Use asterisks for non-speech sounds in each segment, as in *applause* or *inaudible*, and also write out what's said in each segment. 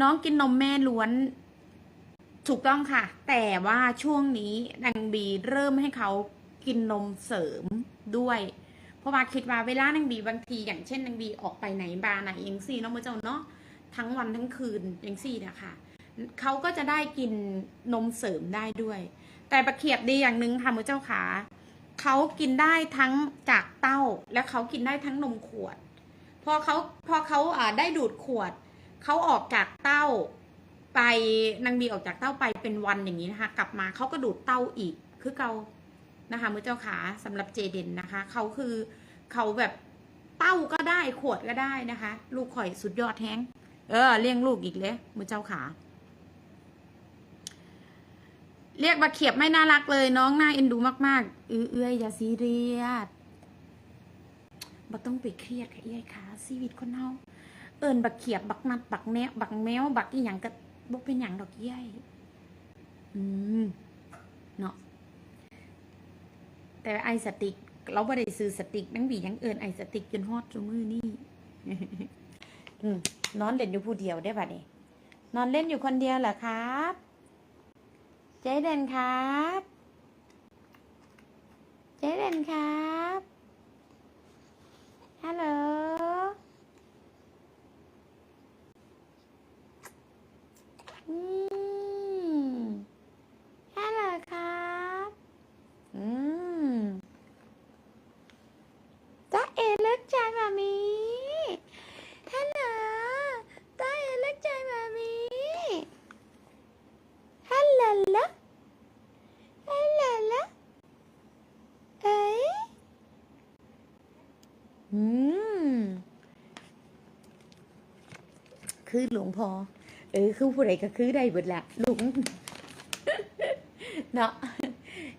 น้องกินนมแม่ล้วน ถูกต้องค่ะ แต่ว่าช่วงนี้นางบีเริ่มให้เขากินนมเสริมด้วย เพราะว่าคิดว่าเวลานางบีบางทีอย่างเช่นนางบีออกไปไหนบาร์ไหนยังซี่เนาะเมื่อเจ้าเนาะทั้งวันทั้งคืนยังซี่เนะคะเขาก็จะได้กินนมเสริมได้ด้วย แต่ประเขียบดีอย่างหนึ่งค่ะมือเจ้าขาเขากินได้ทั้งจากเต้า และเขากินได้ทั้งนมขวด พอเขาพอเขาได้ดูดขวด เขาออกจากเต้าไปนางบีออกจากเต้าไปเป็นวันอย่างนี้นะคะ กลับมาเขาก็ดูดเต้าอีกคือเขานะคะมือเจ้าขาสำหรับเจเดนนะคะเขาคือเขาแบบเต้าก็ได้ขวดก็ได้นะคะ ลูกข่อยสุดยอดแท้งเออเลี้ยงลูกอีกเลยมือเจ้าขา เรียกบักเขียบไม่น่ารักเลย น้องน่าเอ็นดูมากๆ เออเอ้ยอย่าซีเรียสบ่ต้องไปเครียดค่ะเอ้ยค่ะชีวิตคนเฮา เอิญบักเขียบบักนัดบักแนวบักแมวบักอีหยังก็บ่เป็นหยังดอกเย้ยอืมเนาะแต่ไอสติกเราบ่ได้ซื้อสติกนังบียังเอิญไอสติกจนฮอดจมือนี่อืมนอนเล่นอยู่ผู้เดียวได้บัดนี้นอนเล่นอยู่คนเดียวเหรอครับเจ๊เด่นครับเจ๊เด่นครับฮัลโหล อืม ฮัลโหลครับ อืมจ้าเอเลิกใจมามีฮัลโหลจ้าเอเลิกใจมามีฮัลโหลละฮัลโหลละเอ้ยอืม คือหลวงพ่อเออคือผู้ใดก็คือได้เบิดละลุงเนาะ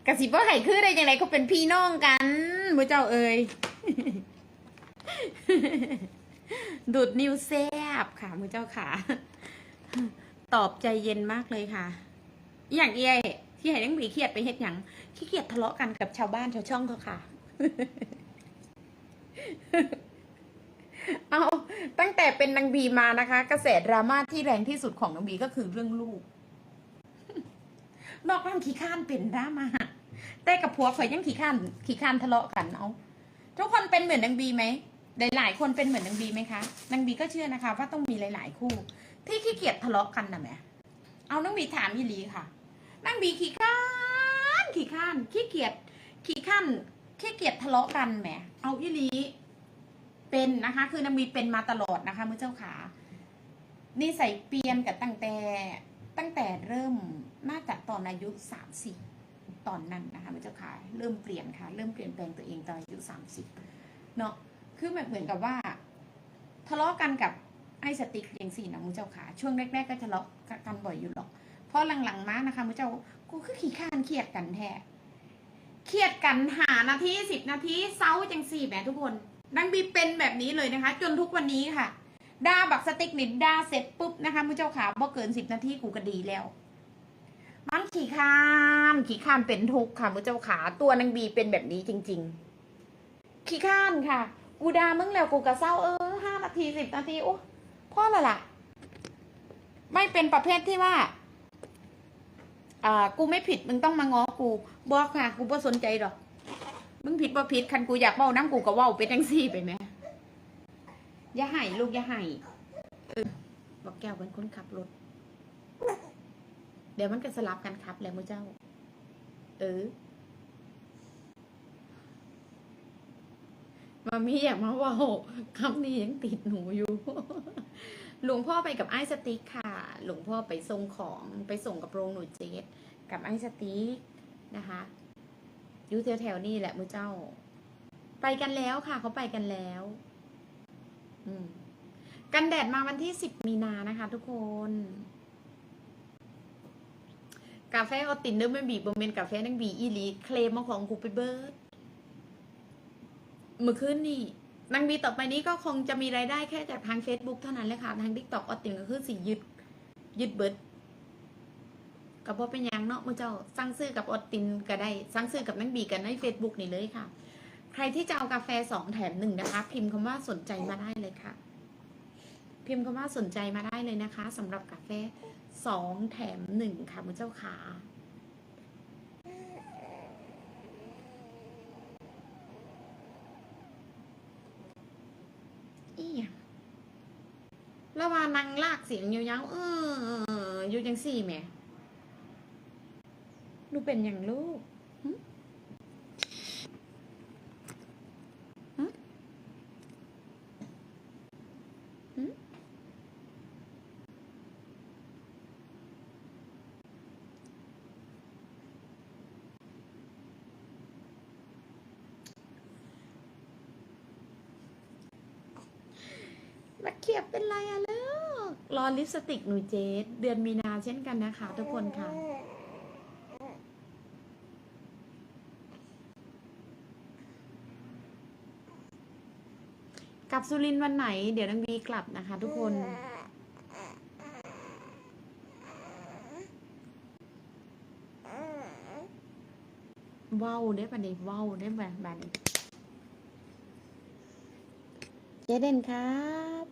กะสิบ่ให้คือได้ยังไงก็เป็นพี่น้องกันมือเจ้าเอ่ยดูดนิ้วแซบค่ะมือเจ้าขาตอบใจเย็นมากเลยค่ะ อย่างเอ้ยที่ให้นังบีเครียดไปเฮ็ดหยังขี้เกียจทะเลาะกันกับชาวบ้านชาวช่องเขาค่ะ เอาตั้งแต่เป็นนางบีมานะคะ กระแสดราม่าที่แรงที่สุดของนางบีก็คือเรื่องลูกนอกบ้านขี้ข้านเป็นดราม่าแต่กับผัวข่อยยังขี้ข้านขี้ข้านทะเลาะกันเอาทุกคนเป็นเหมือนนางบีไหมหลาย ๆ คนเป็นเหมือนนางบีไหมคะนางบีก็เชื่อนะคะ ว่าต้องมีหลาย ๆ คู่ ที่ขี้เกียจทะเลาะกันนะแม่เอานางบีถามยีหลีค่ะนางบีขี้ข้านขี้ข้านขี้เกียจขี้ข้านขี้เกียจทะเลาะกันแหมเอายีหลี เป็นนะคะคือนางบีเป็นมาตลอดนะคะมือเจ้าขานิสัยเปลี่ยนกับตั้งแต่ตั้งแต่เริ่มน่าจะตอนอายุสามสิบตอนนั้นนะคะมือเจ้าขาเริ่มเปลี่ยนค่ะ เริ่มเปลี่ยนแปลงตัวเองตอนอายุสามสิบเนาะคือแบบเหมือนกับว่าทะเลาะกันกับไอ้สติ๊กอย่างสี่นะมือเจ้าขาช่วงแรก ๆ ก็ทะเลาะกันบ่อยอยู่หรอกเพราะหลังๆมานะคะมือเจ้ากูคือขี้ข้านเครียดกันแท้เครียดกันหานาทีสิบนาทีเซาจังสี่แหมทุกคน นางบีเป็นแบบนี้เลยนะคะ จนทุกวันนี้ค่ะด่าบักสติ๊กนิดด่าเสร็จปุ๊บนะคะมือเจ้าขาบ่เกินสิบนาทีกูก็ดีแล้ว มันขี่ข้านขี่ข้านเป็นทุกข์ค่ะมือเจ้าขาตัวนางบีเป็นแบบนี้จริง ๆ ขี่ข้านค่ะ กูด่ามึงแล้วกูก็เศร้าเออห้านาทีสิบนาทีโอ้พ่อละล่ะ ไม่เป็นประเภทที่ว่าอ่ากูไม่ผิดมึงต้องมาง้อกูบอกค่ะ กูบ่สนใจหรอก มึงผิดบ่ผิดคันกูอยากเว้าน้ำกูก็เว้าไปจังซี่ไปไหมอย่าให้ลูกอย่าให้เออบอกแก้วเป็นคนขับรถ เดี๋ยวมันก็สลับกันขับแหล้วมือเจ้า เออมามีอยากมาเว่าคำนี้ยังติดหนูอยู่ หลวงพ่อไปกับไอ้สติ๊กค่ะ หลวงพ่อไปส่งของไปส่งกับโรงหนูเจสกับไอ้สติ๊กนะคะ อยู่แถวๆนี่แหละมือเจ้า ไปกันแล้วค่ะ เขาไปกันแล้ว อืม กันแดดมาวันที่สิบมีนานะคะ ทุกคนกาแฟเขาตินเนื้อไม่บีบบเมนกาแฟนังบีอีลีเคลมมาของกูไปเบิร์ดเมื่อคืนนี่นางบีต่อไปนี้ก็คงจะมีรายได้แค่จากทาง Facebook เท่านั้นแหละค่ะ ทาง t ิ k t o k ออตินก็คือสิยึดยึดเบิร์ด กับพอเป็นยังเนาะมือเจ้าสั่งซื้อกับออตินก็ได้สั่งซื้อกับนังบีกันใน Facebook นี่เลยค่ะ ใครที่จะเอากาแฟสองแถมหนึ่งนะคะ พิมพ์คำว่าสนใจมาได้เลยค่ะ พิมพ์คำว่าสนใจมาได้เลยนะคะสำหรับกาแฟสองแถมหนึ่งค่ะมุณเจ้าขาอีหยังแล้วว่านางลากเสียงยาวๆเอออยู่จังสี่แม่ ดูเป็นอย่างลูกหึหึหึมาเขียบเป็นไรอะลูกรอลิปสติกหนูเจสเดือนมีนาเช่นกันนะคะทุกคนค่ะ กลับสุรินทร์วันไหน เดี๋ยวนางบีกลับนะคะ ทุกคน ว้าวได้ปะเนี่ยว้าวได้แบบแบบนี้เจเดนครับ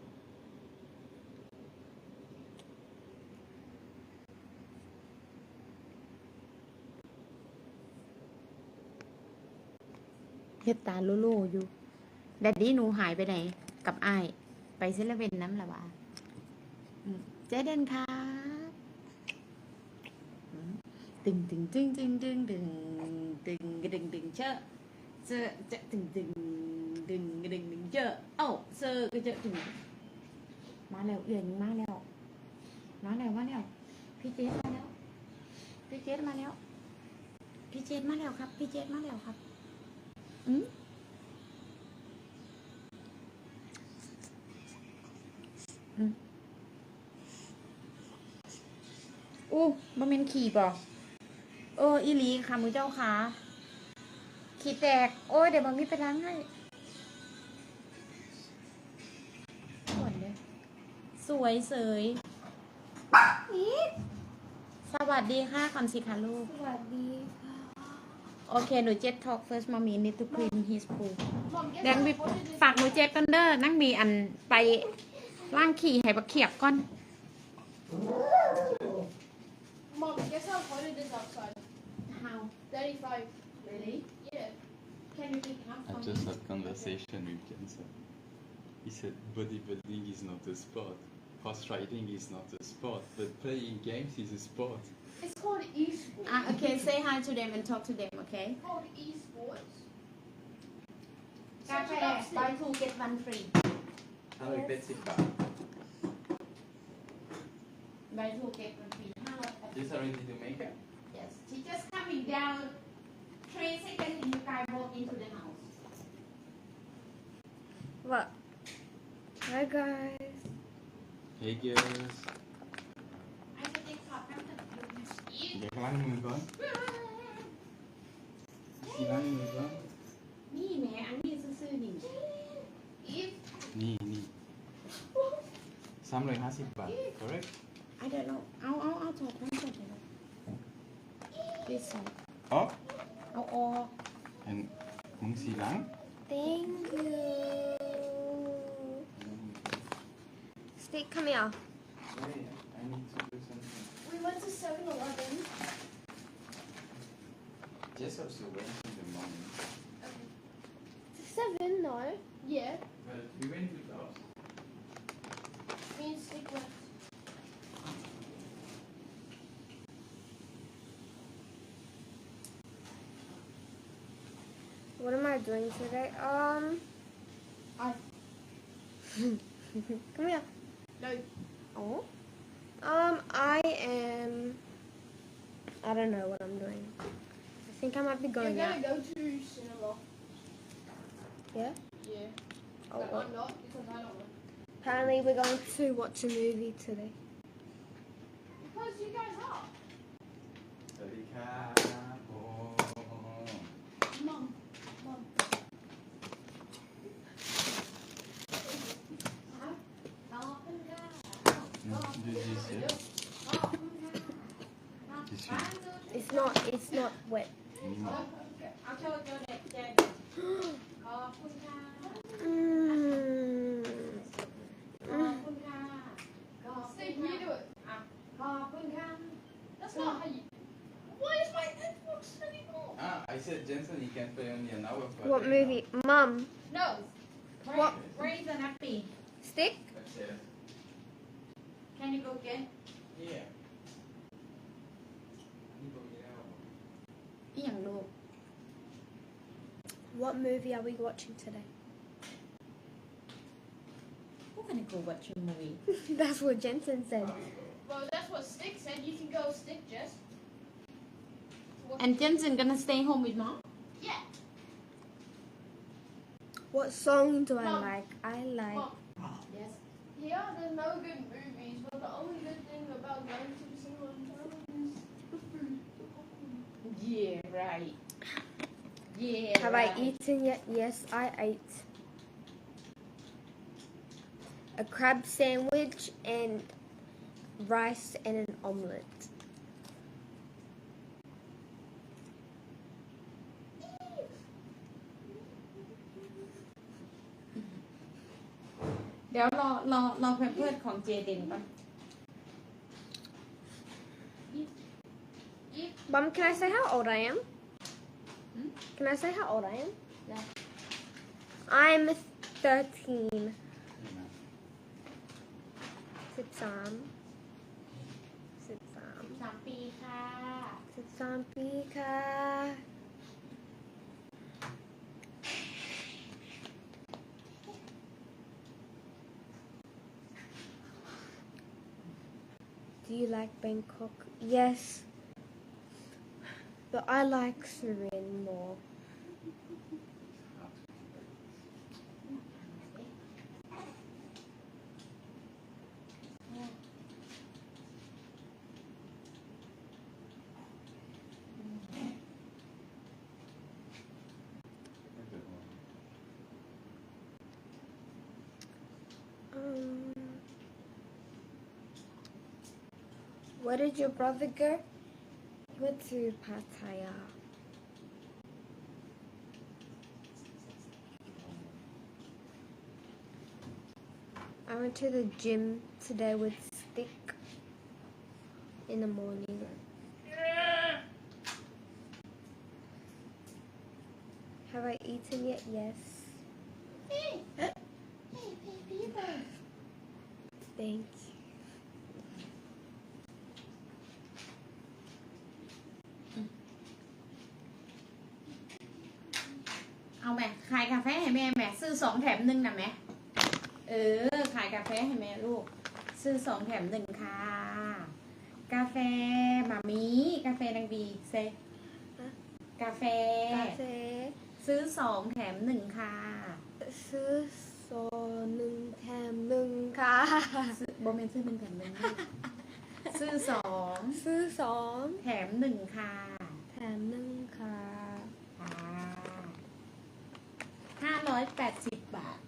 เฮ็ดตาโลโลอยู่ แดดดี้หนูหายไปไหน กับไอ้ไปเซเลเว่นน้ำละวะเจเดนครับตึงตึงตึงตึงตึงตึงตึงกระดึงดึงเชอะเจอจะตึงตึงดึงกระดึงดึงเจอะเอ้าเซอร์ก็เจอตึงมาแล้วเอื่อนมาแล้วมาแล้วมาแล้วพี่เจสมาแล้วพี่เจสมาแล้วพี่เจสมาแล้วครับ พี่เจสมาแล้วครับอืม บ่แม่นขี่บ่เอออีหลีค่ะมือเจ้าค่ะขี่แตก โอ้ยเดี๋ยวบางนี้ไปล้างให้สวยเลยสวยเสยสวัสดีค่ะคอนสิค่ะลูก สวัสดีค่ะ โอเค หนูเจ็ด talk first mommy need to clean his pool มอมแดงบีฝากหนูเจ็ดกันเด้อนั่งมีอันไปล่างขี่ให้บักเขียบก่อน Mom, guess how hot it is outside? How? 35. Really? Yeah. Can you take half? I just had conversation with Jensen. He said bodybuilding is not a sport. Horse riding is not a sport, but playing games is a sport. It's called esports. Uh, okay, say hi to them and talk to them, okay? It's called esports. Cafe, buy two, get one free. I'll yes. bet. Buy two, get one free. ห้าร้อยแปดสิบ Just ready to make it? yes she just coming down three seconds and you guys walk into the house What? Hi guys. Hey girls. ไอ้จะติ๊กท็อกนั่นแต่อีเดี๋ยวล้างมือก่อนที่ล้างมือก่อนนี่แหมอันนี้ซื่อๆนี่ Eve. นี่นี่สามร้อยห้าสิบบาท correct I don't know เอาเอาเอาถอดนั่นถอดเลย this side อ๋อเอาออก and มึงสีล้าง Thank you. Stick, come here. Wait, I need to do something. We went to 7-Eleven. Just also went in the morning. Seven, no. Yeah. What am I doing today? Um. I- *laughs* Come here. No. Oh. Um, I am. I don't know what I'm doing. I think I might be going You're gonna go to cinema. Yeah? Yeah. Oh, but well, I'm not because I don't want. apparently we're going to watch a movie today. Because you guys are. I said Jensen, he can play only an hour per What day movie? Mum. No. What? Where is the nappy Stick? now. That's it. Can you go get Yeah. อีหยังลูก What movie are we watching today? Who gonna go watch a movie *laughs* That's what Jensen said. Well, that's what Stick said. You can go Stick, Jess. What- and Jensen gonna stay home with mom yeah. What song do I Mum. like? I like. Mom. Yes. Yeah, there's no good movies, but the only good thing about going to the cinema in town is the food. yeah right yeah Have right. I eaten yet? Yes, I ate. A crab sandwich and rice and an omelette. เดี๋ยวรอรอรอแพมเพิร์ดของเจเดนปะ Eat. Mum, can I say how old I am? Hmm? Can I say how old I am? Yeah. I'm 13. You know. 13 13สามปีค่ะ13ปีค่ะ Do you like Bangkok? Yes. But I like Surin more. Where did your brother go? He went to Pattaya. I went to the gym today with Stick in the morning. Have I eaten yet? Yes. Hey. Hey, baby. Thank you. ายกาแฟให้แม่แม่ซื้อสองแถมหนึ่งนะแม่เออ ขายกาแฟให้แม่ลูก ซื้อสองแถมหนึ่งค่ะ กาแฟมามีกาแฟนางบีเซฮะกาแฟ Cafe. ซื้อสองแถมหนึ่งค่ะ ซื้อโซหนึ่งแถมหนึ่งค่ะซื้อโบเมนซื้อหนึ่งแถมหนึ่งลูกซื้อสองซื้อสองแถมหนึ่งค่ะ แถมหนึ่งค่ะค่ะ ห้าร้อยแปดสิบบาท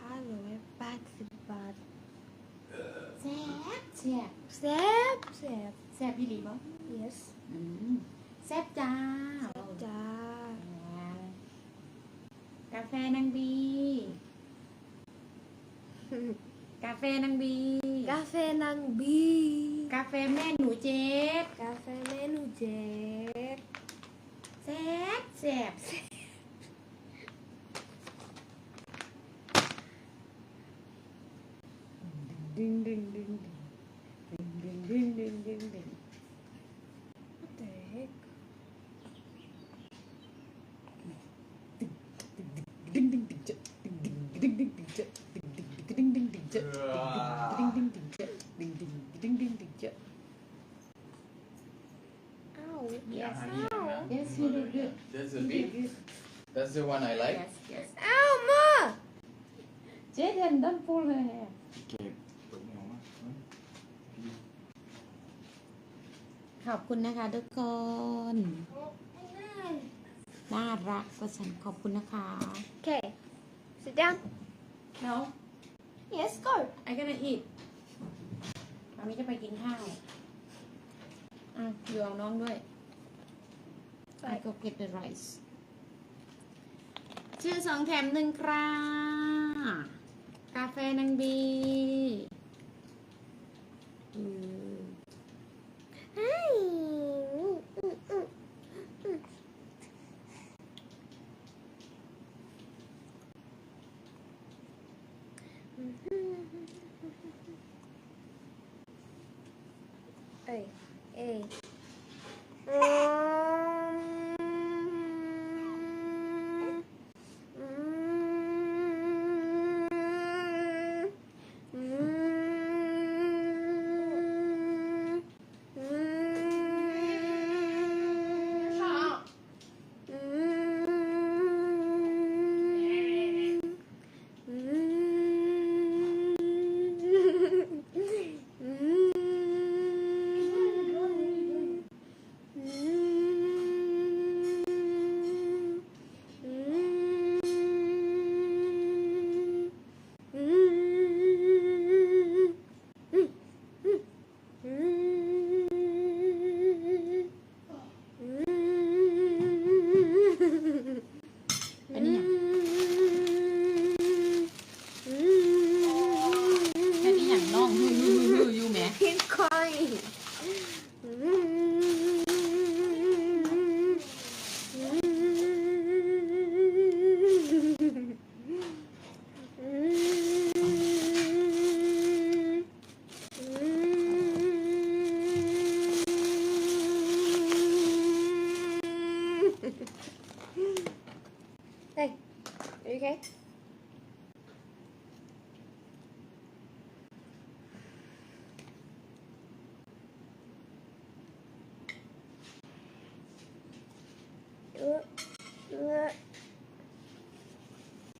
ห้าร้อยแปดสิบบาทแซ่บแซ่บแซ่บแซ่บแซ่บพี่ดีบ่ yes อืมแซ่บจ้าจ้ากาแฟนางบี กาแฟนางบี กาแฟนางบี กาแฟแม่หนูเจ็ดกาแฟเมนูเจ็ดแซ่บแซ่บ ดึงดึงดึงเจดึงดึงดึงเจดึงดึงดึงดึงดึงเจ Ow Yeah, yes honey, ow yeah. Yes you did good That's the You did beef. good That's the one I like. Yes yes ow ma Jaden don't pull her hair Okay. ขอบคุณนะคะทุกคน น่ารักก็ฉันขอบคุณนะคะ okay sit down No yes go I gonna eat มามีจะไปกินข้าว อะอยู่เอาน้องด้วย I go get the rice ชื่อสองแถมหนึ่งครับกาแฟนางบี